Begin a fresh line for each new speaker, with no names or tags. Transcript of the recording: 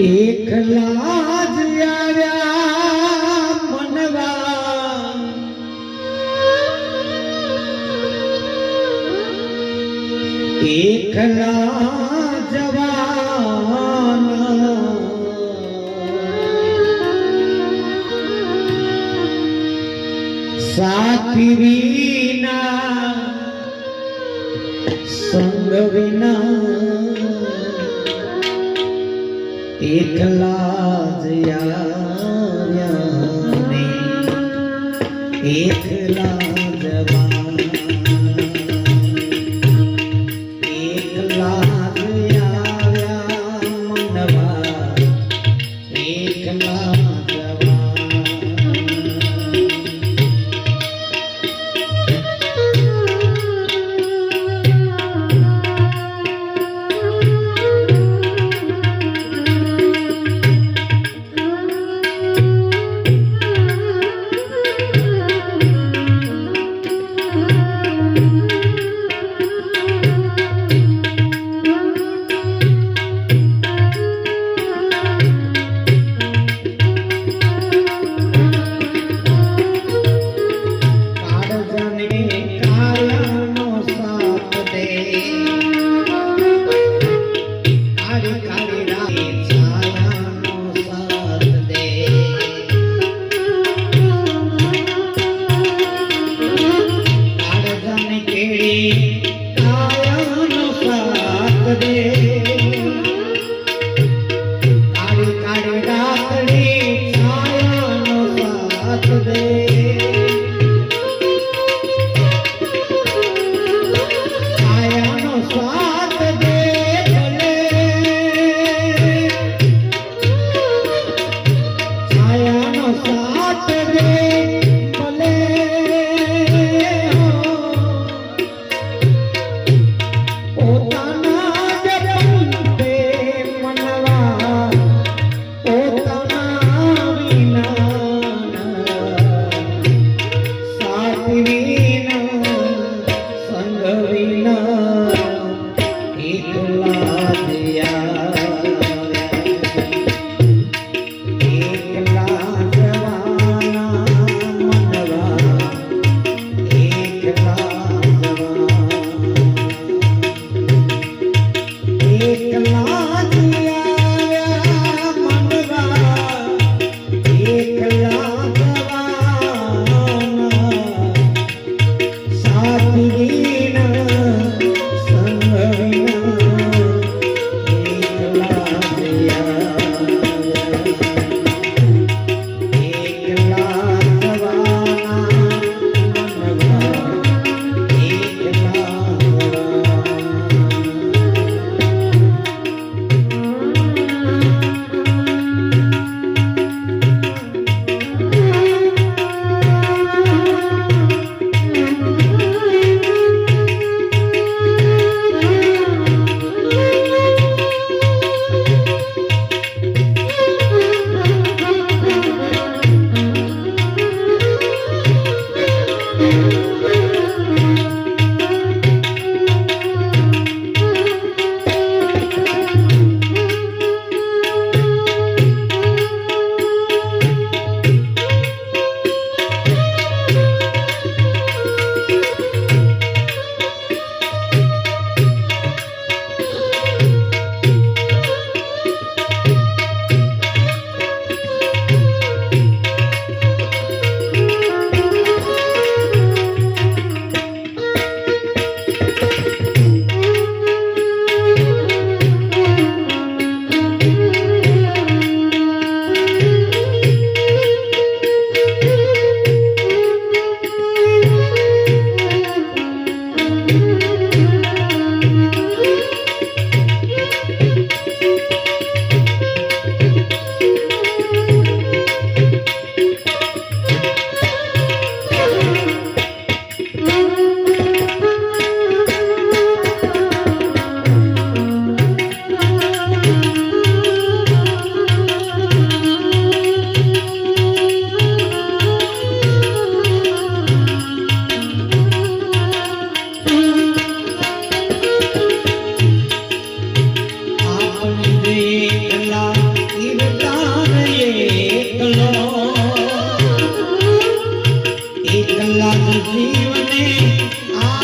એકલા જ આવ્યા મનવા. એકલા જવાના સાથી વિના સંગ એકલા જ એકલા જીવને આ